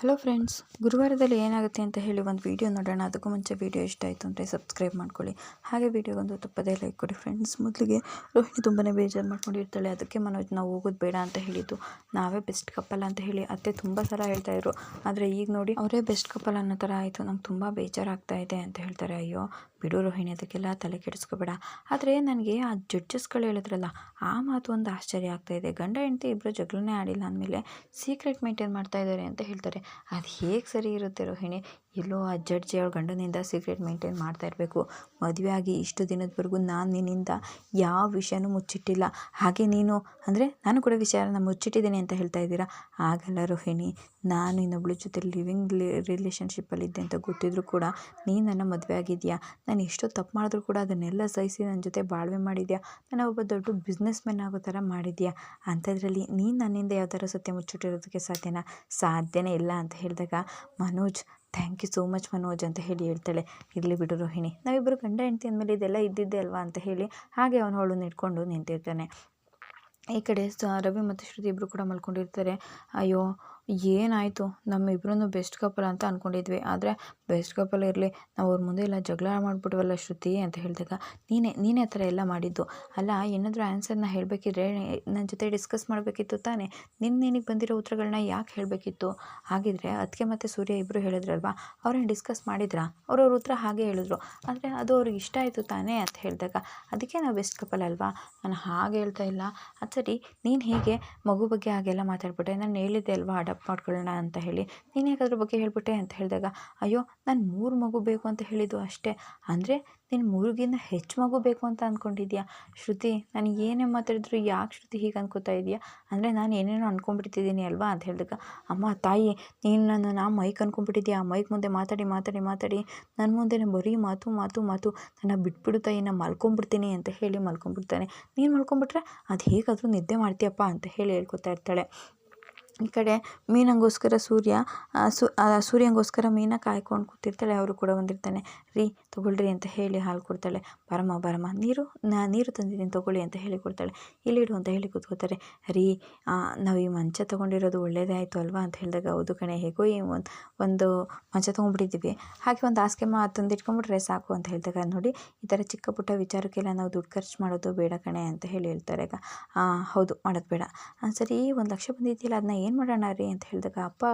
Hello friends ಗುರುವಾರದಲ್ಲಿ ಏನಾಗುತ್ತೆ ಅಂತ ಹೇಳಿ ಒಂದು ವಿಡಿಯೋ ನೋಡೋಣ. ಅದಕ್ಕೂ ಮುಂಚೆ ವಿಡಿಯೋ ಇಷ್ಟ ಆಯಿತು ಅಂದರೆ ಸಬ್ಸ್ಕ್ರೈಬ್ ಮಾಡ್ಕೊಳ್ಳಿ. ಹಾಗೆ ವಿಡಿಯೋಗೊಂದು ತಪ್ಪದೇ ಲೈಕ್ ಕೊಡಿ ಫ್ರೆಂಡ್ಸ್ ಮೊದಲಿಗೆ ರೋಹಿಣಿ ತುಂಬಾ ಬೇಜಾರು ಮಾಡ್ಕೊಂಡಿರ್ತಾಳೆ ಅದಕ್ಕೆ ಮನೋಜ್, ನಾವು ಹೋಗೋದು ಬೇಡ ಅಂತ ಹೇಳಿದ್ದು. ನಾವೇ ಬೆಸ್ಟ್ ಕಪ್ಪಲ್ ಅಂತ ಹೇಳಿ ಅತ್ತೆ ತುಂಬ ಸಲ ಹೇಳ್ತಾಯಿದ್ರು ಆದರೆ ಈಗ ನೋಡಿ ಅವರೇ ಬೆಸ್ಟ್ ಕಪ್ಪಲ್ ಅನ್ನೋ ಥರ ಆಯಿತು. ನಂಗೆ ತುಂಬ ಬೇಜಾರಾಗ್ತಾ ಇದೆ ಅಂತ ಹೇಳ್ತಾರೆ. ಅಯ್ಯೋ, ಬಿಡು ರೋಹಿಣಿ, ಅದಕ್ಕೆಲ್ಲ ತಲೆ ಕೆಡಿಸ್ಕೋಬೇಡ. ಆದರೆ ನನಗೆ ಆ ಜಡ್ಜಸ್ಗಳು ಹೇಳಿದ್ರಲ್ಲ, ಆ ಮಾತು ಒಂದು ಆಶ್ಚರ್ಯ ಆಗ್ತಾಯಿದೆ ಗಂಡ, ಹೆಂಡತಿ ಇಬ್ಬರು ಜಗಳನೇ ಆಡಿಲ್ಲ ಅಂದಮೇಲೆ ಸೀಕ್ರೆಟ್ ಮೇಂಟೈನ್ ಮಾಡ್ತಾ ಇದ್ದಾರೆ ಅಂತ ಹೇಳ್ತಾರೆ. ಅದು ಹೇಗೆ ಸರಿ ಇರುತ್ತೆ ರೋಹಿಣಿ ಎಲ್ಲೋ ಆ ಜಡ್ಜ್ ಅವಳ ಗಂಡನಿಂದ ಸೀಕ್ರೆಟ್ ಮೇಂಟೈನ್ ಮಾಡ್ತಾ ಇರಬೇಕು. ಮದುವೆ ಆಗಿ ಇಷ್ಟು ದಿನದವರೆಗೂ ನಾನು ನಿನ್ನಿಂದ ಯಾವ ವಿಷಯನೂ ಮುಚ್ಚಿಟ್ಟಿಲ್ಲ. ಹಾಗೆ ನೀನು, ಅಂದರೆ ನಾನು ಕೂಡ ವಿಷಯನ ಮುಚ್ಚಿಟ್ಟಿದ್ದೀನಿ ಅಂತ ಹೇಳ್ತಾ ಇದ್ದೀರಾ? ಆಗಲ್ಲ ರೋಹಿಣಿ, ನಾನು ಇನ್ನೊಬ್ಳ ಜೊತೆ ಲಿವಿಂಗ್ ರಿಲೇಷನ್ಶಿಪ್ಪಲ್ಲಿದ್ದೆ ಅಂತ ಗೊತ್ತಿದ್ರು ಕೂಡ ನೀನು ನನ್ನ ಮದುವೆ ಆಗಿದೆಯಾ? ನಾನು ಎಷ್ಟೋ ತಪ್ಪು ಮಾಡಿದ್ರು ಕೂಡ ಅದನ್ನೆಲ್ಲ ಸಹಿಸಿ ನನ್ನ ಜೊತೆ ಬಾಳ್ವೆ ಮಾಡಿದ್ಯಾ? ನಾನು ಒಬ್ಬ ದೊಡ್ಡ ಬಿಸ್ನೆಸ್ ಮ್ಯಾನ್ ಆಗೋ ಥರ ಮಾಡಿದ್ಯಾ? ಅಂಥದ್ರಲ್ಲಿ ನೀನು ನನ್ನಿಂದ ಯಾವ ಥರ ಸತ್ಯ ಮುಚ್ಚಿಟ್ಟಿರೋದಕ್ಕೆ ಸಾಧ್ಯನಾ? ಸಾಧ್ಯನೇ ಇಲ್ಲ ಅಂತ ಹೇಳಿದಾಗ, Manoj thank you so much Manoj ಅಂತ ಹೇಳಿ ಹೇಳ್ತಾಳೆ. ಇರಲಿ ಬಿಡು ರೋಹಿಣಿ ನಾವಿಬ್ಬರು ಗಂಡ ಹೆಂಡತಿ ಅಂದಮೇಲೆ ಇದೆಲ್ಲ ಇದ್ದಿದ್ದೆ ಅಲ್ವಾ ಅಂತ ಹೇಳಿ ಹಾಗೆ ಅವನು ಅವಳನ್ನ ಇಟ್ಕೊಂಡು ನಿಂತಿರ್ತಾನೆ. ಈ ಕಡೆ ರವಿ ಮತ್ತು ಶ್ರುತಿ ಇಬ್ಬರು ಕೂಡ ಮಲ್ಕೊಂಡಿರ್ತಾರೆ. ಅಯ್ಯೋ ಏನಾಯಿತು? ನಮ್ಮಿಬ್ರೂ ಬೆಸ್ಟ್ ಕಪಲ್ ಅಂತ ಅಂದ್ಕೊಂಡಿದ್ವಿ ಆದರೆ ಬೆಸ್ಟ್ ಕಪಲ್ ಇರಲಿ, ನಾವು ಅವ್ರ ಮುಂದೆ ಎಲ್ಲ ಜಗಳ ಮಾಡಿಬಿಟ್ವಲ್ಲ ಶ್ರುತಿ ಅಂತ ಹೇಳಿದಾಗ, ನೀನೇ ನೀನೇ ಆ ಥರ ಎಲ್ಲ ಮಾಡಿದ್ದು. ಅಲ್ಲ, ಏನಾದರೂ ಆನ್ಸರ್ನ ಹೇಳಬೇಕಿದ್ರೆ ನನ್ನ ಜೊತೆ ಡಿಸ್ಕಸ್ ಮಾಡಬೇಕಿತ್ತು ತಾನೇ. ನಿನ್ನ ನಿನಗೆ ಬಂದಿರೋ ಉತ್ತರಗಳನ್ನ ಯಾಕೆ ಹೇಳಬೇಕಿತ್ತು? ಹಾಗಿದ್ರೆ ಅದಕ್ಕೆ ಮತ್ತು ಸೂರ್ಯ ಇಬ್ಬರು ಹೇಳಿದ್ರಲ್ವಾ? ಅವ್ರೇನು ಡಿಸ್ಕಸ್ ಮಾಡಿದ್ರಾ? ಅವ್ರವ್ರ ಉತ್ತರ ಹಾಗೆ ಹೇಳಿದ್ರು. ಆದರೆ ಅದು ಅವ್ರಿಗೆ ಇಷ್ಟ ಆಯಿತು ತಾನೇ ಅಂತ ಹೇಳಿದಾಗ ಅದಕ್ಕೆ ನಾವು ಬೆಸ್ಟ್ ಕಪಲ್ ಅಲ್ವಾ? ನಾನು ಹಾಗೆ ಹೇಳ್ತಾ ಇಲ್ಲ. ಅದು ಸರಿ, ನೀನು ಹೇಗೆ ಮಗು ಬಗ್ಗೆ ಹಾಗೆಲ್ಲ ಮಾತಾಡ್ಬಿಟ್ಟೆ. ನಾನು ಹೇಳಿದ್ದೆ ಅಲ್ವಾ ಅಡಾಪ್ಟ್ ಮಾಡ್ಕೊಳ್ಳೋಣ ಅಂತ ಹೇಳಿ, ನೀನು ಯಾಕೆ ಬಗ್ಗೆ ಹೇಳಿಬಿಟ್ಟೆ ಅಂತ ಹೇಳಿದಾಗ, ಅಯ್ಯೋ, ನಾನು ಮೂರು ಮಗು ಬೇಕು ಅಂತ ಹೇಳಿದ್ದು ಅಷ್ಟೇ. ಅಂದರೆ ನೀನು ಮೂರಿಗಿಂತ ಹೆಚ್ಚು ಮಗು ಬೇಕು ಅಂತ ಅಂದ್ಕೊಂಡಿದ್ಯಾ ಶ್ರುತಿ, ನಾನು ಏನೇ ಮಾತಾಡಿದ್ರು ಯಾಕೆ ಶ್ರುತಿ ಹೀಗೆ ಅನ್ಕೋತಾ ಇದೆಯಾ? ಅಂದರೆ ನಾನು ಏನೇನೋ ಅಂದ್ಕೊಂಡ್ಬಿಡ್ತಿದ್ದೀನಿ ಅಲ್ವಾ? ಅಂತ ಹೇಳಿದಾಗ, ಅಮ್ಮ, ತಾಯಿ, ನೀನು ನಾನು ನಾ ಮೈಕ್ ಅಂದ್ಕೊಂಡ್ಬಿಟ್ಟಿದ್ಯಾ ಆ ಮೈಕ್ ಮುಂದೆ ಮಾತಾಡಿ ಮಾತಾಡಿ ಮಾತಾಡಿ. ನನ್ನ ಮುಂದೆ ಬರೀ ಮಾತು ಮಾತು ಮಾತು, ನನ್ನ ಬಿಟ್ಬಿಡು ತಾಯಿ ನಾನು ಮಲ್ಕೊಂಡ್ಬಿಡ್ತೀನಿ ಅಂತ ಹೇಳಿ ಮಲ್ಕೊಂಡ್ಬಿಡ್ತಾನೆ ನೀನು ಮಲ್ಕೊಂಡ್ಬಿಟ್ರೆ ಅದು ಹೇಗಾದರೂ ನಿದ್ದೆ ಮಾಡ್ತೀಯಪ್ಪ ಅಂತ ಹೇಳಿ ಹೇಳ್ಕೊತಾ ಇರ್ತಾಳೆ. ಈ ಕಡೆ ಮೀನಂಗೋಸ್ಕರ ಸೂರ್ಯ ಸು ಸೂರ್ಯಂಗೋಸ್ಕರ ಮೀನ ಕಾಯ್ಕೊಂಡು ಕೂತಿರ್ತಾಳೆ, ಅವರು ಕೂಡ ಬಂದಿರ್ತಾನೆ. ರೀ, ತಗೊಳ್ರಿ ಅಂತ ಹೇಳಿ ಹಾಲು ಕೊಡ್ತಾಳೆ. ಬರಮ್ಮ ಬರಮ್ಮ, ನೀರು, ನಾ, ನೀರು ತಂದಿದ್ದೀನಿ, ತಗೊಳ್ಳಿ ಅಂತ ಹೇಳಿ ಕೊಡ್ತಾಳೆ. ಇಲ್ಲಿಡು ಅಂತ ಹೇಳಿ ಕೂತ್ಕೋತಾರೆ. ರೀ ನಾವು ಈ ಮಂಚ ತೊಗೊಂಡಿರೋದು ಒಳ್ಳೆಯದೇ ಆಯಿತು ಅಲ್ವಾ ಅಂತ ಹೇಳಿದಾಗ, ಹೌದು ಕಣೆ, ಹೇಗೋ ಈ ಒಂದು ಒಂದು ಮಂಚ ತೊಗೊಂಡ್ಬಿಟ್ಟಿದ್ದೀವಿ. ಹಾಗೆ ಒಂದು ಹಾಸಿಗೆ ಮಾ ತಂದಿಟ್ಕೊಂಡ್ಬಿಟ್ರೆ ಸಾಕು ಅಂತ ಹೇಳಿದಾಗ, ನೋಡಿ, ಈ ಥರ ಚಿಕ್ಕ ಪುಟ್ಟ ವಿಚಾರಕ್ಕೆಲ್ಲ ನಾವು ದುಡ್ಡು ಖರ್ಚು ಮಾಡೋದು ಬೇಡ ಕಣೆ ಅಂತ ಹೇಳಿ ಹೇಳ್ತಾರೆ. ಈಗ ಹೌದು, ಮಾಡೋದು ಬೇಡ. ಸರಿ, ಒಂದು ಲಕ್ಷ ಬಂದಿದ್ದಿಲ್ಲ ಅದನ್ನ ಏನು ಮಾಡೋಣ ರೀ ಅಂತ ಹೇಳಿದಾಗ, ಅಪ್ಪ,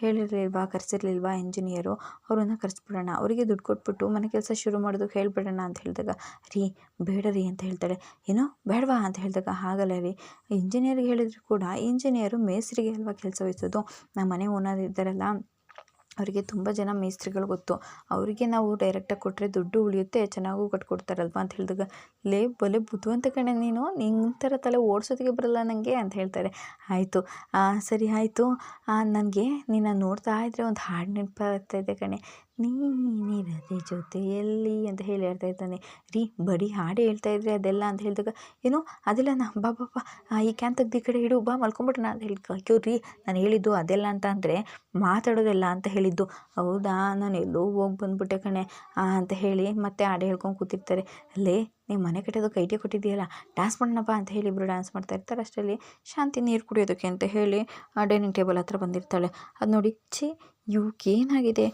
ಹೇಳಿರಲಿಲ್ವಾ, ಕರೆಸಿರ್ಲಿಲ್ವಾ ಇಂಜಿನಿಯರು ಅವ್ರನ್ನ ಕರೆಸ್ಬಿಡೋಣ. ಅವರಿಗೆ ದುಡ್ಡು ಕೊಟ್ಬಿಟ್ಟು ಮನೆ ಕೆಲಸ ಶುರು ಮಾಡೋದಕ್ಕೆ ಹೇಳ್ಬಿಡೋಣ ಅಂತ ಹೇಳಿದಾಗ, ರೀ, ಬೇಡ ರೀ ಅಂತ ಹೇಳ್ತಾಳೆ. ಏನೋ, ಬೇಡವಾ ಅಂತ ಹೇಳಿದಾಗ, ಹಾಗಲ್ಲ ರೀ. ಇಂಜಿನಿಯರ್ಗೆ ಹೇಳಿದ್ರು ಕೂಡ ಇಂಜಿನಿಯರು ಮೇಸ್ರಿಗೆ ಅಲ್ವಾ ಕೆಲಸ ವಹಿಸೋದು ನಮ್ಮ ಮನೆ ಓನರ್ ಇದ್ದಾರಲ್ಲ ಅವರಿಗೆ ತುಂಬ ಜನ ಮೇಸ್ತ್ರಿಗಳು ಗೊತ್ತು. ಅವರಿಗೆ ನಾವು ಡೈರೆಕ್ಟಾಗಿ ಕೊಟ್ಟರೆ ದುಡ್ಡು ಉಳಿಯುತ್ತೆ, ಚೆನ್ನಾಗೂ ಕಟ್ಕೊಡ್ತಾರಲ್ವ ಅಂತ ಹೇಳಿದಾಗ, ಲೇ ಬಲೆ ಬುದ್ಧಿವಂತ ಕಣೆ ನೀನು ನಿನ್ನ ಥರ ತಲೆ ಓಡಿಸೋದಕ್ಕೆ ಬರಲ್ಲ ನನಗೆ ಅಂತ ಹೇಳ್ತಾರೆ. ಆಯಿತು. ಸರಿ ಆಯಿತು. ನನಗೆ ನಿನ್ನ ನೋಡ್ತಾ ಇದ್ದರೆ ಒಂದು ಹಾಡು ನೆನಪಾಗ್ತಾ ಇದೆ ಕಣೆ. ನೀನಿರದೆ ಜೊತೆಯಲ್ಲಿ ಅಂತ ಹೇಳಿ ಹೇಳ್ತಾ ಇರ್ತಾನೆ ರೀ ಬರೀ ಹಾಡು ಹೇಳ್ತಾ ಇದ್ರೆ ಅದೆಲ್ಲ ಅಂತ ಹೇಳಿದಾಗ ಏನು ಅದೆಲ್ಲ ನಾ ಬಾ ಬಾ ಬಾ ಈ ಕ್ಯಾನ್ ತೆಗ್ದು ಈ ಕಡೆ ಇಡು ಬಾ ಮಲ್ಕೊಂಬಿಟ್ರೆ ಅಂತ ಹೇಳಿ ಅಯ್ಯೋ ರೀ ನಾನು ಹೇಳಿದ್ದು ಅದೆಲ್ಲ ಅಂತ ಅಂದರೆ ಮಾತಾಡೋದೆಲ್ಲ ಅಂತ ಹೇಳಿದ್ದು ಹೌದಾ ನಾನು ಎಲ್ಲೋ ಹೋಗಿ ಬಂದ್ಬಿಟ್ಟೆ ಕಣೆ ಅಂತ ಹೇಳಿ ಮತ್ತೆ ಹಾಡು ಹೇಳ್ಕೊಂಡು ಕೂತಿರ್ತಾರೆ ಅಲ್ಲೇ ನೀವು ಮನೆ ಕಟ್ಟೋದಕ್ಕೆ ಐಡಿಯಾ ಕೊಟ್ಟಿದ್ದೀಯಲ್ಲ ಡ್ಯಾನ್ಸ್ ಮಾಡೋಣಪ್ಪ ಅಂತ ಹೇಳಿ ಇಬ್ಬರು ಡ್ಯಾನ್ಸ್ ಮಾಡ್ತಾ ಇರ್ತಾರೆ ಅಷ್ಟರಲ್ಲಿ ಶಾಂತಿ ನೀರು ಕುಡಿಯೋದಕ್ಕೆ ಅಂತ ಹೇಳಿ ಡೈನಿಂಗ್ ಟೇಬಲ್ ಹತ್ರ ಬಂದಿರ್ತಾಳೆ ಅದು ನೋಡಿ ಛೀ ಏನಾಗಿದೆ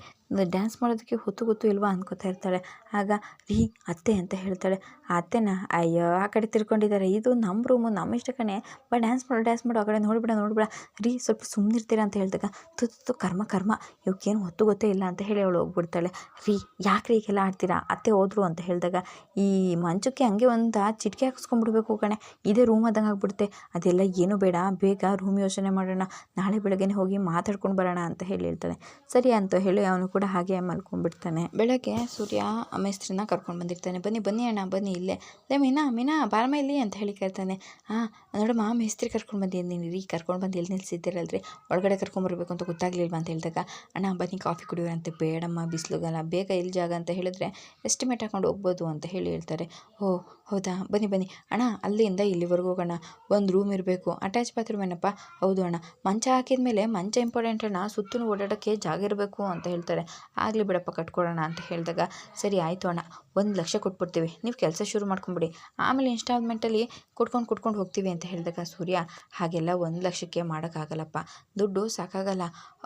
ಡ್ಯಾನ್ಸ್ ಮಾಡೋದಕ್ಕೆ ಹೊತ್ತು ಗೊತ್ತು ಇಲ್ವಾ ಅಂದ್ಕೋತಾ ಇರ್ತಾಳೆ. ಆಗ, ರೀ, ಅತ್ತೆ ಅಂತ ಹೇಳ್ತಾಳೆ. ಅತ್ತೆನ, ಅಯ್ಯೋ, ಆ ಕಡೆ ತಿರ್ಕೊಂಡಿದ್ದಾರೆ ಇದು ನಮ್ಮ ರೂಮು ನಮ್ಮ ಇಷ್ಟ ಕಣೆ. ಬಾ ಡ್ಯಾನ್ಸ್ ಮಾಡು ಡ್ಯಾನ್ಸ್ ಮಾಡು. ಆ ಕಡೆ ನೋಡಿಬಿಡ ನೋಡಿಬಿಡ. ರೀ, ಸ್ವಲ್ಪ ಸುಮ್ಮನಿರ್ತೀರಾ ಅಂತ ಹೇಳ್ದಾಗ ತುತ್ತು ಕರ್ಮ ಕರ್ಮ. ಇವಕ್ಕೇನು ಹೊತ್ತು ಗೊತ್ತೇ ಇಲ್ಲ ಅಂತ ಹೇಳಿ ಅವಳು ಹೋಗ್ಬಿಡ್ತಾಳೆ. ರೀ ಯಾಕೆ ಈಗೆಲ್ಲ ಆಡ್ತೀರಾ? ಅತ್ತೆ ಹೋದ್ರು ಅಂತ ಹೇಳಿದಾಗ, ಈ ಮಂಚಕ್ಕೆ ಹಂಗೆ ಒಂದು ಚಿಟಿಕೆ ಹಾಕಿಸ್ಕೊಂಡ್ಬಿಡ್ಬೇಕು ಕಣೆ. ಇದೇ ರೂಮ್ ಆದಂಗೆ ಆಗ್ಬಿಡುತ್ತೆ. ಅದೆಲ್ಲ ಏನು ಬೇಡ. ಬೇಗ ರೂಮ್ ಯೋಚನೆ ಮಾಡೋಣ. ನಾಳೆ ಬೆಳಗ್ಗೆ ಹೋಗಿ ಮಾತಾಡ್ಕೊಂಡು ಬರೋಣ ಅಂತ ಹೇಳಿ ಹೇಳ್ತಾನೆ ಸರಿ ಅಂತ ಹೇಳಿ ಅವನು ಕೂಡ ಹಾಗೆ ಮಲ್ಕೊಂಡ್ಬಿಡ್ತಾನೆ. ಬೆಳಗ್ಗೆ ಸೂರ್ಯ ಮೇಸ್ತ್ರಿನ ಕರ್ಕೊಂಡು ಬಂದಿರ್ತಾನೆ. ಬನ್ನಿ ಬನ್ನಿ ಅಣ್ಣ, ಬನ್ನಿ ಇಲ್ಲೇ. ಅದೇ ಮೀನಾ ಮೀನಾ, ಬಾರಮ್ಮ ಇಲ್ಲಿ ಅಂತ ಹೇಳಿ ಕೇಳ್ತಾನೆ. ಹಾಂ ನೋಡಮ್ಮ, ಮೇಸ್ತ್ರಿ ಕರ್ಕೊಂಡು ಬಂದಿದ್ದೀನಿ ರೀ, ಕರ್ಕೊಂಡು ಬಂದು ಇಲ್ಲಿ ನಿಲ್ಸಿದ್ದೀರಲ್ರಿ? ಒಳಗಡೆ ಕರ್ಕೊಂಬರ್ಬೇಕು ಅಂತ ಗೊತ್ತಾಗ್ಲಿಲ್ವ ಅಂತ ಹೇಳಿದಾಗ, ಅಣ್ಣ, ಬನ್ನಿ ಕಾಫಿ ಕುಡಿಯೋರಂತೆ ಬೇಡಮ್ಮ, ಬಿಸಿಲುಗಲ್ಲ. ಬೇಗ ಇಲ್ಲಿ ಜಾಗ ಅಂತ ಹೇಳಿದ್ರೆ ಎಸ್ಟಿಮೇಟ್ ಹಾಕೊಂಡು ಹೋಗ್ಬೋದು ಅಂತ ಹೇಳಿ ಹೇಳ್ತಾರೆ. ಓ ಹೌದಾ? ಬನ್ನಿ ಬನ್ನಿ. ಅಣ್ಣ ಅಲ್ಲಿಂದ ಇಲ್ಲಿವರೆಗೂ ಹೋಗೋಣ. ಒಂದು ರೂಮ್ ಇರಬೇಕು. ಅಟ್ಯಾಚ್ ಬಾತ್ರೂಮ್ ಏನಪ್ಪ? ಹೌದು ಅಣ್ಣ. ಮಂಚ ಹಾಕಿದ ಮೇಲೆ ಮಂಚ ಇಂಪಾರ್ಟೆಂಟ್ ಅಣ್ಣ. ಸುತ್ತಲೂ ಓಡಾಡೋಕ್ಕೆ ಜಾಗ ಇರಬೇಕು ಅಂತ ಹೇಳ್ತಾರೆ. ಆಗಲಿ ಬಿಡಪ್ಪ ಕಟ್ಕೊಡೋಣ ಅಂತ ಹೇಳಿದಾಗ ಸರಿ ಆಯಿತು ಅಣ್ಣ. ಒಂದು ಲಕ್ಷ ಕೊಟ್ಬಿಡ್ತೀವಿ. ನೀವು ಕೆಲಸ ಶುರು ಮಾಡ್ಕೊಂಬಿಡಿ. ಆಮೇಲೆ ಇನ್ಸ್ಟಾಲ್ಮೆಂಟಲ್ಲಿ ಕೊಟ್ಕೊಂಡು ಕೊಟ್ಕೊಂಡು ಹೋಗ್ತೀವಿ ಅಂತ ಹೇಳಿದಾಗ ಸೂರ್ಯ ಹಾಗೆಲ್ಲ ಒಂದು ಲಕ್ಷಕ್ಕೆ ಮಾಡೋಕ್ಕಾಗಲ್ಲಪ್ಪ. ದುಡ್ಡು ಸಾಕಾಗಲ್ಲ.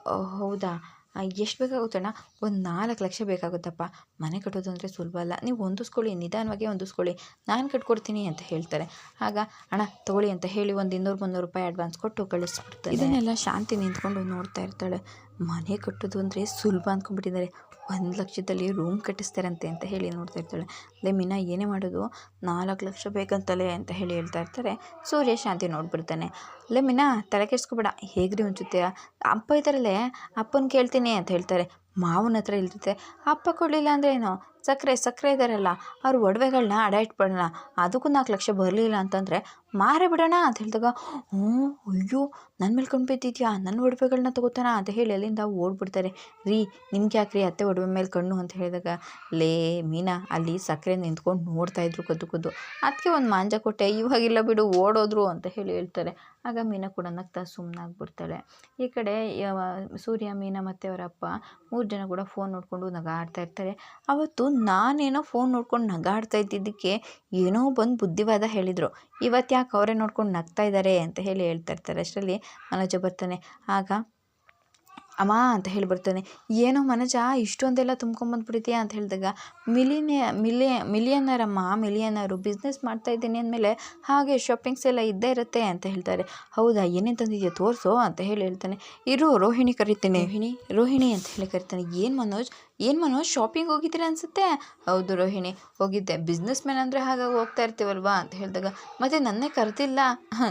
"ಓ, ಹೌದಾ? ಎಷ್ಟು ಬೇಕಾಗುತ್ತಣ್ಣ? ಒಂದು ನಾಲ್ಕು ಲಕ್ಷ ಬೇಕಾಗುತ್ತಪ್ಪ. ಮನೆ ಕಟ್ಟೋದು ಅಂದರೆ ಸುಲಭ ಅಲ್ಲ. ನೀವು ಹೊಂದಿಸ್ಕೊಳ್ಳಿ, ನಿಧಾನವಾಗಿ ಹೊಂದಿಸ್ಕೊಳ್ಳಿ. ನಾನು ಕಟ್ಕೊಡ್ತೀನಿ ಅಂತ ಹೇಳ್ತಾರೆ. ಆಗ, ಅಣ್ಣ, ತಗೊಳ್ಳಿ ಅಂತ ಹೇಳಿ ಒಂದು ಇನ್ನೂರು ಮುನ್ನೂರು ರೂಪಾಯಿ ಅಡ್ವಾನ್ಸ್ ಕೊಟ್ಟು ಕಳಿಸ್ಬಿಡ್ತಾರೆ ಇದನ್ನೆಲ್ಲ ಶಾಂತಿ ನಿಂತ್ಕೊಂಡು ನೋಡ್ತಾ ಇರ್ತಾಳೆ. ಮನೆ ಕಟ್ಟೋದು ಅಂದರೆ ಸುಲಭ ಅಂದ್ಕೊಂಡ್ಬಿಟ್ಟಿದ್ದಾರೆ ಒಂದು ಲಕ್ಷದಲ್ಲಿ ರೂಮ್ ಕಟ್ಟಿಸ್ತಾರಂತೆ ಅಂತ ಹೇಳಿ ನೋಡ್ತಾ ಇರ್ತಾಳೆ. ಅದೇ ಮೀನಾ ಏನೇ ಮಾಡೋದು? ನಾಲ್ಕು ಲಕ್ಷ ಬೇಕಂತಲೇ ಅಂತ ಹೇಳಿ ಹೇಳ್ತಾ ಇರ್ತಾರೆ. ಸೂರ್ಯ ಶಾಂತಿ ನೋಡ್ಬಿಡ್ತಾನೆ. ಅಲ್ಲೇ ಮೀನಾ, ತಲೆ ಕೆಡ್ಸ್ಕೊಬೇಡ. ಹೇಗ್ರಿ ಒಂಚುತ್ತೆ ಅಪ್ಪ ಇದ್ದಾರಲ್ಲೇ? ಅಪ್ಪನ ಕೇಳ್ತೀನಿ ಅಂತ ಹೇಳ್ತಾರೆ. ಮಾವನ ಹತ್ರ ಇಲ್ದಿದ್ದೆ ಅಪ್ಪ ಕೊಡಲಿಲ್ಲ ಅಂದರೆ ಏನು? ಸಕ್ಕರೆ ಸಕ್ಕರೆ ಇದ್ದಾರಲ್ಲ ಅವ್ರ ಒಡವೆಗಳನ್ನ ಅಡ ಇಟ್ಬಿಡೋಣ ಅದಕ್ಕೂ ನಾಲ್ಕು ಲಕ್ಷ ಬರಲಿಲ್ಲ ಅಂತಂದರೆ ಮಾರೇ ಬಿಡೋಣ ಅಂತ ಹೇಳಿದಾಗ, ಹ್ಞೂ, ಅಯ್ಯೋ ನನ್ನ ಮೇಲೆ ಕಣ್ ಬಿದ್ದಿದ್ಯಾ ನನ್ನ ಒಡವೆಗಳನ್ನ ತಗೋತಾನ? ಅಂತ ಹೇಳಿ ಅಲ್ಲಿಂದ ಓಡ್ಬಿಡ್ತಾರೆ. ರೀ, ನಿಮ್ಗೆ ಯಾಕ್ರಿ ಅತ್ತೆ ಒಡವೆ ಮೇಲೆ ಕಣ್ಣು ಅಂತ ಹೇಳಿದಾಗ, ಲೇ, ಮೀನಾ, ಅಲ್ಲಿ ಸಕ್ಕರೆ ನಿಂತ್ಕೊಂಡು ನೋಡ್ತಾ ಇದ್ರು ಕದ್ದು ಕದ್ದು. ಅದಕ್ಕೆ ಒಂದು ಮಾಂಜ ಕೊಟ್ಟೆ. ಇವಾಗಿಲ್ಲ ಬಿಡು, ಓಡೋದ್ರು ಅಂತ ಹೇಳಿ ಹೇಳ್ತಾರೆ. ಆಗ ಮೀನಾ ಕೂಡ ನಗ್ತಾ ಸುಮ್ಮನಾಗ್ಬಿಡ್ತಾಳೆ ಈ ಕಡೆ ಸೂರ್ಯ, ಮೀನಾ ಮತ್ತು ಅವರಪ್ಪ ಮೂರು ಜನ ಕೂಡ ಫೋನ್ ನೋಡಿಕೊಂಡು ನಗಾಡ್ತಾ ಇರ್ತಾರೆ. ಅವತ್ತು ನಾನೇನೋ ಫೋನ್ ನೋಡ್ಕೊಂಡು ನಗಾಡ್ತಾ ಇದ್ದಿದ್ದಕ್ಕೆ ಏನೋ ಬಂದು ಬುದ್ಧಿವಾದ ಹೇಳಿದರು. ಇವತ್ತು ಯಾಕೆ ಅವರೇ ನೋಡ್ಕೊಂಡು ನಗ್ತಾ ಇದ್ದಾರೆ ಅಂತ ಹೇಳಿ ಹೇಳ್ತಾ ಇರ್ತಾರೆ. ಅಷ್ಟರಲ್ಲಿ ಮನೋಜ ಬರ್ತಾನೆ. ಆಗ ಅಮ್ಮ ಅಂತ ಹೇಳಿ ಬರ್ತಾನೆ. ಏನೋ ಮನೋಜ ಇಷ್ಟೊಂದೆಲ್ಲ ತುಂಬ್ಕೊಂಬಂದ್ಬಿಡ್ತೀಯಾ ಅಂತ ಹೇಳಿದಾಗ ಮಿಲಿನೇ ಮಿಲಿಯ ಮಿಲಿಯನರ್ ಅಮ್ಮ ಮಿಲಿಯನರು ಬಿಸ್ನೆಸ್ ಮಾಡ್ತಾ ಇದ್ದೀನಿ ಅಂದಮೇಲೆ ಹಾಗೆ ಶಾಪಿಂಗ್ಸ್ ಎಲ್ಲ ಇದ್ದೇ ಇರುತ್ತೆ ಅಂತ ಹೇಳ್ತಾರೆ. ಹೌದಾ ಏನೇನು ತಂದಿದೆಯಾ ತೋರಿಸೋ? ಅಂತ ಹೇಳಿ ಹೇಳ್ತಾನೆ. ಇರು ರೋಹಿಣಿ ಕರಿತೀನಿ. ರೋಹಿಣಿ? ರೋಹಿಣಿ? ಅಂತ ಹೇಳಿ ಕರಿತಾನೆ. ಏನು ಮನೋಜ್ ಏನು ಮನೋಜ್ ಶಾಪಿಂಗ್ ಹೋಗಿದ್ದೀರಾ ಅನಿಸುತ್ತೆ? ಹೌದು ರೋಹಿಣಿ, ಹೋಗಿದ್ದೆ. ಬಿಸ್ನೆಸ್ ಮ್ಯಾನ್ ಅಂದರೆ ಹಾಗಾಗಿ ಹೋಗ್ತಾ ಇರ್ತೀವಲ್ವಾ ಅಂತ ಹೇಳಿದಾಗ, ಮತ್ತೆ ನನ್ನೇ ಕರೆದಿಲ್ಲ?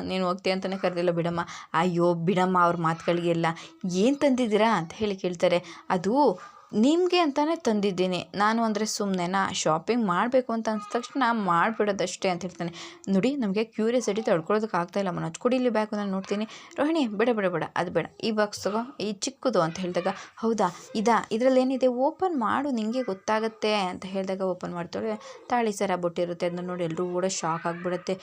ನೀನು ಹೋಗ್ತೀಯ ಅಂತಲೇ ಕರೆದಿಲ್ಲ ಬಿಡಮ್ಮ. ಅಯ್ಯೋ, ಬಿಡಮ್ಮ, ಅವ್ರ ಮಾತುಗಳಿಗೆಲ್ಲ ಏನು ತಂದಿದ್ದೀರಾ? ಅಂತ ಹೇಳಿ ಕೇಳ್ತಾರೆ. ಅದು ನಿಮಗೆ ಅಂತಲೇ ತಂದಿದ್ದೀನಿ. ನಾನು ಅಂದರೆ ಸುಮ್ಮನೆನಾ ಶಾಪಿಂಗ್ ಮಾಡಬೇಕು ಅಂತ ಅನ್ಸಿದ ತಕ್ಷಣ ಮಾಡಿಬಿಡೋದಷ್ಟೇ ಅಂತ ಹೇಳ್ತಾನೆ. ನೋಡಿ, ನಮಗೆ ಕ್ಯೂರಿಯಾಸಿಟಿ ತಡ್ಕೊಳ್ಳೋದಕ್ಕೆ ಆಗ್ತಾಯಿಲ್ಲ ಮನೋಜ್. ಇಲ್ಲಿ ಬ್ಯಾಗು ನಾನು ನೋಡ್ತೀನಿ. ರೋಹಿಣಿ, ಬೇಡ ಬೇಡ ಬೇಡ, ಅದು ಬೇಡ. ಈ ಬಾಕ್ಸ್ ತಗೋ, ಈ ಚಿಕ್ಕದು ಅಂತ ಹೇಳಿದಾಗ, ಹೌದಾ, ಇದಾ ಇದರಲ್ಲಿ ಏನಿದೆ ಓಪನ್ ಮಾಡು ನಿಮಗೆ ಗೊತ್ತಾಗುತ್ತೆ ಅಂತ ಹೇಳಿದಾಗ ಓಪನ್ ಮಾಡ್ತಾಳೆ. ತಾಳಿ ಸರ, ಬೊಟ್ಟಿರುತ್ತೆ, ಅದನ್ನ ನೋಡಿ ಎಲ್ಲರೂ ಕೂಡ ಶಾಕ್ ಆಗಿಬಿಡುತ್ತೆ.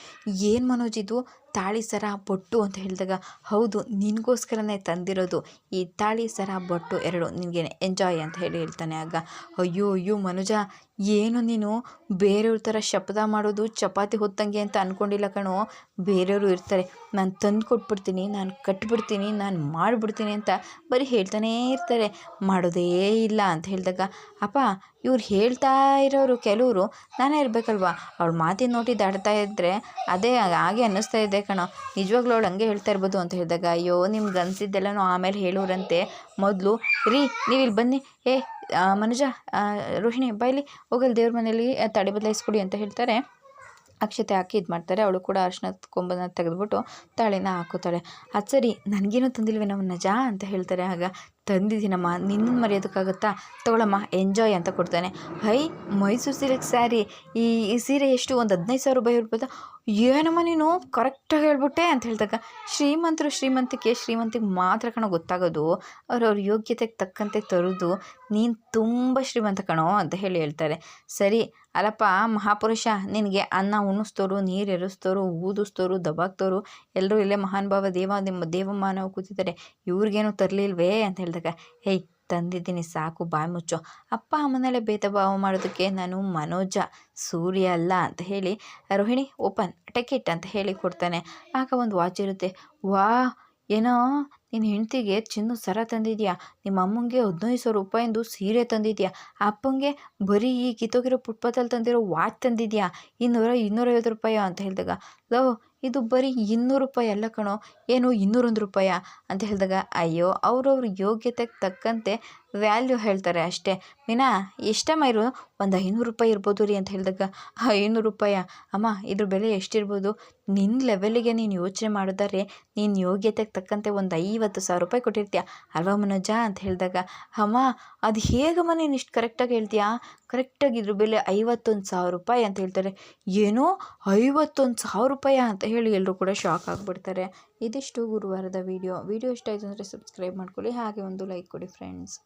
ಏನು ಮನೋಜ್ ಇದು? ತಾಳಿ ಸರ ಬೊಟ್ಟು ಅಂತ ಹೇಳಿದಾಗ, ಹೌದು, ನಿನಗೋಸ್ಕರನೇ ತಂದಿರೋದು ಈ ತಾಳಿ ಸರ ಬೊಟ್ಟು ಎರಡು. ನಿನಗೆ ಎಂಜಾಯ್ ಅಂತ ಹೇಳಿ ಹೇಳ್ತಾನೆ ಆಗ. ಅಯ್ಯೋ ಅಯ್ಯೋ ಮನುಜ ಏನು ನೀನು? ಬೇರೆಯವ್ರ ಥರ ಶಪಥ ಮಾಡೋದು ಚಪಾತಿ ಹೊತ್ತಂಗೆ ಅಂತ ಅಂದ್ಕೊಂಡಿಲ್ಲ ಕಣೋ. ಬೇರೆಯವರು ಇರ್ತಾರೆ. ನಾನು ತಂದು ಕೊಟ್ಬಿಡ್ತೀನಿ, ನಾನು ಕಟ್ಬಿಡ್ತೀನಿ, ನಾನು ಮಾಡಿಬಿಡ್ತೀನಿ ಅಂತ ಬರೀ ಹೇಳ್ತಾನೇ ಇರ್ತಾರೆ. ಮಾಡೋದೇ ಇಲ್ಲ ಅಂತ ಹೇಳಿದಾಗ, ಅಪ್ಪ, ಇವ್ರು ಹೇಳ್ತಾ ಇರೋರು ಕೆಲವರು, ನಾನೇ ಇರಬೇಕಲ್ವಾ? ಅವಳು ಮಾತಿನ ನೋಡಿ ದಾಡ್ತಾ ಇದ್ದರೆ ಅದೇ ಹಾಗೆ ಅನ್ನಿಸ್ತಾ ಇದೆ ಕಣೋ. ನಿಜವಾಗ್ಲೂ ಅವಳು ಹಂಗೆ ಹೇಳ್ತಾ ಇರ್ಬೋದು ಅಂತ ಹೇಳಿದಾಗ, ಅಯ್ಯೋ, ನಿಮ್ಗೆ ಅನಿಸಿದ್ದೆಲ್ಲನೂ ಆಮೇಲೆ ಹೇಳೋರಂತೆ. ಮೊದಲು ರೀ ನೀವು ಇಲ್ಲಿ ಬನ್ನಿ. ಏ ಮನುಜ ರೋಹಿಣಿ, ಬೈಲಿ, ಹೋಗಲ್ ದೇವ್ರ ಮನೇಲಿ ತಡೆ ಬದಲಾಯಿಸ್ಕೊಡಿ ಅಂತ ಹೇಳ್ತಾರೆ. ಅಕ್ಷತೆ ಹಾಕಿ ಇದು ಮಾಡ್ತಾರೆ. ಅವಳು ಕೂಡ ಅರ್ಶಿನ ಕೊಂಬನ ತೆಗೆದ್ಬಿಟ್ಟು ತಾಳಿನ ಹಾಕೋತಾಳೆ ಅದು ಸರಿ, ನನಗೇನು ತಂದಿಲ್ವೇನೋ ನಜ ಅಂತ ಹೇಳ್ತಾರೆ. ಆಗ ತಂದಿದ್ದೀನಮ್ಮ ನಿನ್ನನ್ನು ಮರೆಯೋದಕ್ಕಾಗತ್ತಾ? ತಗೊಳಮ್ಮ, ಎಂಜಾಯ್ ಅಂತ ಕೊಡ್ತಾನೆ. Hi, Mysuru silk saree. ಈ ಈ ಸೀರೆ ಎಷ್ಟು? ಒಂದು ಹದಿನೈದು ಸಾವಿರ ರೂಪಾಯಿ ಇರ್ಬೋದಾ ಏನಮ್ಮ ನೀನು? ಕರೆಕ್ಟಾಗಿ ಹೇಳ್ಬಿಟ್ಟೆ ಅಂತ ಹೇಳಿದಾಗ, ಶ್ರೀಮಂತರು ಶ್ರೀಮಂತಿಕೆ ಶ್ರೀಮಂತಿಗೆ ಮಾತ್ರ ಕಣೋ ಗೊತ್ತಾಗೋದು. ಅವ್ರವ್ರ ಯೋಗ್ಯತೆಗೆ ತಕ್ಕಂತೆ ತರೋದು ನೀನು ತುಂಬ ಶ್ರೀಮಂತ ಕಣೋ ಅಂತ ಹೇಳಿ ಹೇಳ್ತಾರೆ. ಸರಿ, ಅಲ್ಲಪ್ಪ, ಮಹಾಪುರುಷ, ನಿನಗೆ ಅನ್ನ ಉಣಿಸ್ತೋರು ನೀರು ಎರಿಸ್ತೋರು ಊದಿಸ್ತೋರು ದಬಾಕ್ತೋರು ಎಲ್ಲರೂ ಇಲ್ಲೇ ಮಹಾನ್ ಭಾವ ದೇವ, ನಿಮ್ಮ ದೇವಮಾನವ ಕೂತಿದ್ದಾರೆ. ಇವ್ರಿಗೇನು ತರಲಿಲ್ವೇ ಅಂತ ಹೇಳಿದಾಗ, ಹೇಯ್, ತಂದಿದ್ದೀನಿ ಸಾಕು, ಬಾಯಿ ಮುಚ್ಚು. ಅಪ್ಪ ಅಮ್ಮನಲ್ಲೇ ಭೇದ ಭಾವ ಮಾಡೋದಕ್ಕೆ ನಾನು ಮನೋಜ, ಸೂರ್ಯ ಅಲ್ಲ ಅಂತ ಹೇಳಿ ರೋಹಿಣಿ ಓಪನ್ ಟಿಕೆಟ್ ಅಂತ ಹೇಳಿ ಕೊಡ್ತಾನೆ. ಆಗ ಒಂದು ವಾಚ್ ಇರುತ್ತೆ. ವಾ, ಏನೋ, ನಿನ್ನ ಹೆಂಡ್ತಿಗೆ ಚಿನ್ನ ಸರ ತಂದಿದ್ಯಾ? ನಿಮ್ಮ ಅಮ್ಮಂಗೆ ಹದಿನೈದು ಸಾವಿರ ರೂಪಾಯಿಂದು ಸೀರೆ ತಂದಿದ್ಯಾ? ಅಪ್ಪಂಗೆ ಬರೀ ಈ ಕಿತ್ತೋಗಿರೋ ಫುಟ್ಪಾತಲ್ಲಿ ತಂದಿರೋ ವಾಚ್ ತಂದಿದ್ಯಾ? ಇನ್ನೂರ, ಇನ್ನೂರೈವತ್ತು ರೂಪಾಯ? ಅಂತ ಹೇಳಿದಾಗ ಲವ್ ಇದು ಬರೀ ಇನ್ನೂರು ರೂಪಾಯಿ ಅಲ್ಲ ಕಣೋ, ಏನು ಇನ್ನೂರೊಂದು ರೂಪಾಯ? ಅಂತ ಹೇಳಿದಾಗ, ಅಯ್ಯೋ, ಅವ್ರವ್ರ ಯೋಗ್ಯತೆಗೆ ತಕ್ಕಂತೆ ವ್ಯಾಲ್ಯೂ ಹೇಳ್ತಾರೆ ಅಷ್ಟೇ. ಮೀನಾ ಎಷ್ಟಮ್ಮ ಇರು? ಒಂದು ಐನೂರು ರೂಪಾಯಿ ಇರ್ಬೋದು ರೀ ಅಂತ ಹೇಳಿದಾಗ, ಐನೂರು ರೂಪಾಯ? ಅಮ್ಮ, ಇದ್ರ ಬೆಲೆ ಎಷ್ಟಿರ್ಬೋದು? ನಿನ್ನ ಲೆವೆಲಿಗೆ ನೀನು ಯೋಚನೆ ಮಾಡಿದರೆ ನೀನು ಯೋಗ್ಯತೆಗೆ ತಕ್ಕಂತೆ ಒಂದು ಐವತ್ತು ಸಾವಿರ ರೂಪಾಯಿ ಕೊಟ್ಟಿರ್ತೀಯ? ಅಲ್ವಾ ಮನೋಜ? ಅಂತ ಹೇಳಿದಾಗ, ಅಮ್ಮ, ಅದು ಹೇಗಮ್ಮ ನೀನು ಇಷ್ಟು ಕರೆಕ್ಟಾಗಿ ಹೇಳ್ತೀಯಾ? ಕರೆಕ್ಟಾಗಿ ಇದ್ರ ಬೆಲೆ ಐವತ್ತೊಂದು ಸಾವಿರ ರೂಪಾಯಿ ಅಂತ ಹೇಳ್ತಾರೆ. ಏನೋ ಐವತ್ತೊಂದು ಸಾವಿರ ರೂಪಾಯ ಅಂತ ಹೇಳಿ ಎಲ್ಲರೂ ಕೂಡ ಶಾಕ್ ಆಗಿಬಿಡ್ತಾರೆ. ಇದಿಷ್ಟು ಗುರುವಾರದ ವಿಡಿಯೋ ವಿಡಿಯೋ ಇಷ್ಟ ಆಯಿತು ಅಂದರೆ ಸಬ್ಸ್ಕ್ರೈಬ್ ಮಾಡ್ಕೊಳ್ಳಿ. ಹಾಗೆ ಒಂದು ಲೈಕ್ ಕೊಡಿ ಫ್ರೆಂಡ್ಸ್